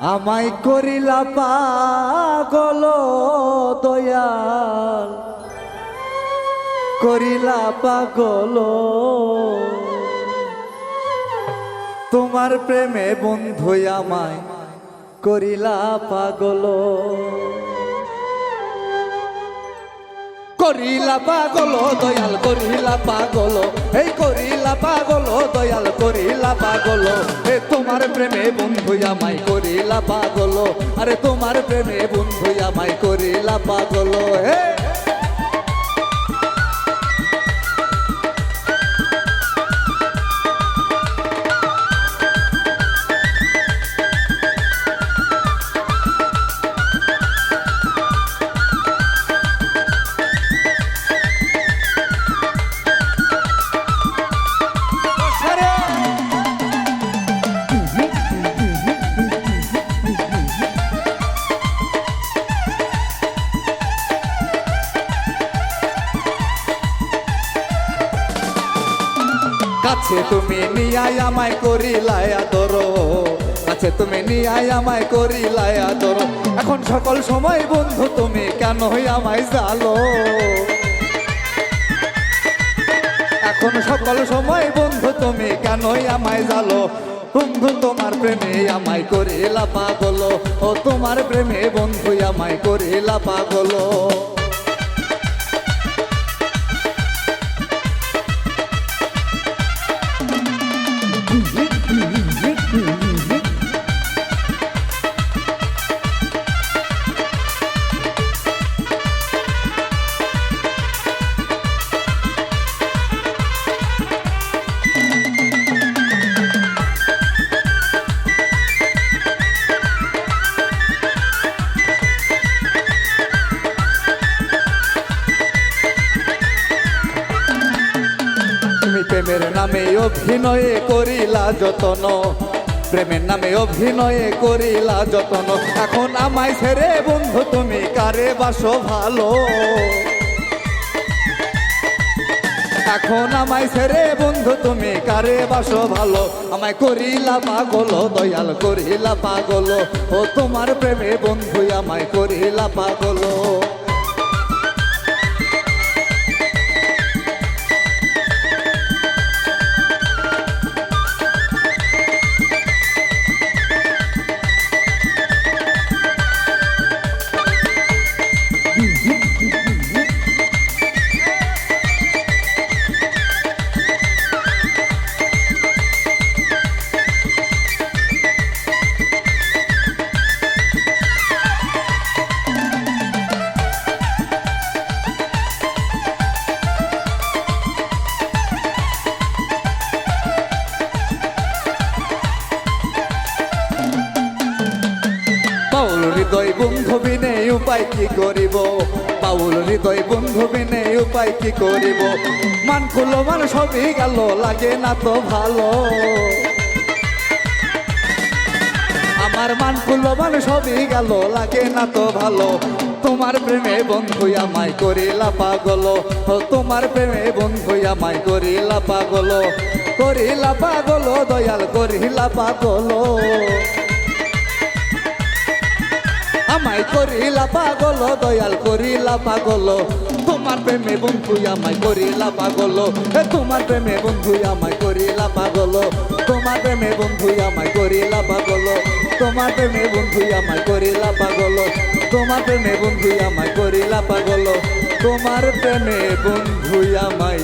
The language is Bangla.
আমায় করিলা পাগল দয়াল। করিলা পাগল। তোমার প্রেমে বন্ধু আমায় করিলা পাগল। করিলা পাগল, দয়াল করিলা পাগল। এই করিলা পাগল, দয়াল করিলা পাগল। এ তোমার প্রেমে বন্ধু আমায় করিলা পাগল। আরে তোমার প্রেমে বন্ধু আমায় করিলা পাগল। হে কাছে তুমি নিয়াই আমায় করি লায়া আদর। কাছে তুমি নিয়াই আমায় করি লায়া আদর। এখন সকল সময় বন্ধু, তুমি কেন আমায় জালো এখন সকল সময় বন্ধু, তুমি কেন আমায় জালো বন্ধু, তোমার প্রেমে আমায় করিলা পাগল। ও তোমার প্রেমে বন্ধু আমায় করিলা পাগল। তুমি প্রেমের নামে অভিনয়ে করিলা যতন। প্রেমের নামে অভিনয়ে করিলা যতন। এখন আমায় ছেড়ে বন্ধু, তুমি কারে বাসো ভালো? এখন আমায় ছেড়ে বন্ধু, তুমি কারে বাসো ভালো? আমায় করিলা পাগল, দয়াল করিলা পাগল। ও তোমার প্রেমে বন্ধু আমায় করিলা পাগল। বন্ধু বিনে উপায় কি করিব? পাউল হৃদয় বন্ধু বিনে উপায় কি করিব? মান মান সবই গেল, লাগে না তো ভালো। আমার মান খুলো, মান সবই গেল, লাগে না তো ভালো। তোমার প্রেমে বন্ধু আমায় করিলা পাগল। তোমার প্রেমে বন্ধু আমায় করিলা পাগল। করিলা পাগল, দয়াল করিলা পাগল। আমায় করিলা পাগল, দয়াল করিলা পাগল। তোমার প্রেমে বন্ধু আমায় করিলা পাগল। এ তোমার প্রেমে বন্ধু আমায় করিলা পাগল। তোমার প্রেমে বন্ধু আমায় করিলা পাগল। তোমার প্রেমে বন্ধু আমায় করিলা পাগল। তোমার প্রেমে বন্ধু আমায় করিলা পাগল। তোমার প্রেমে বন্ধু আমায়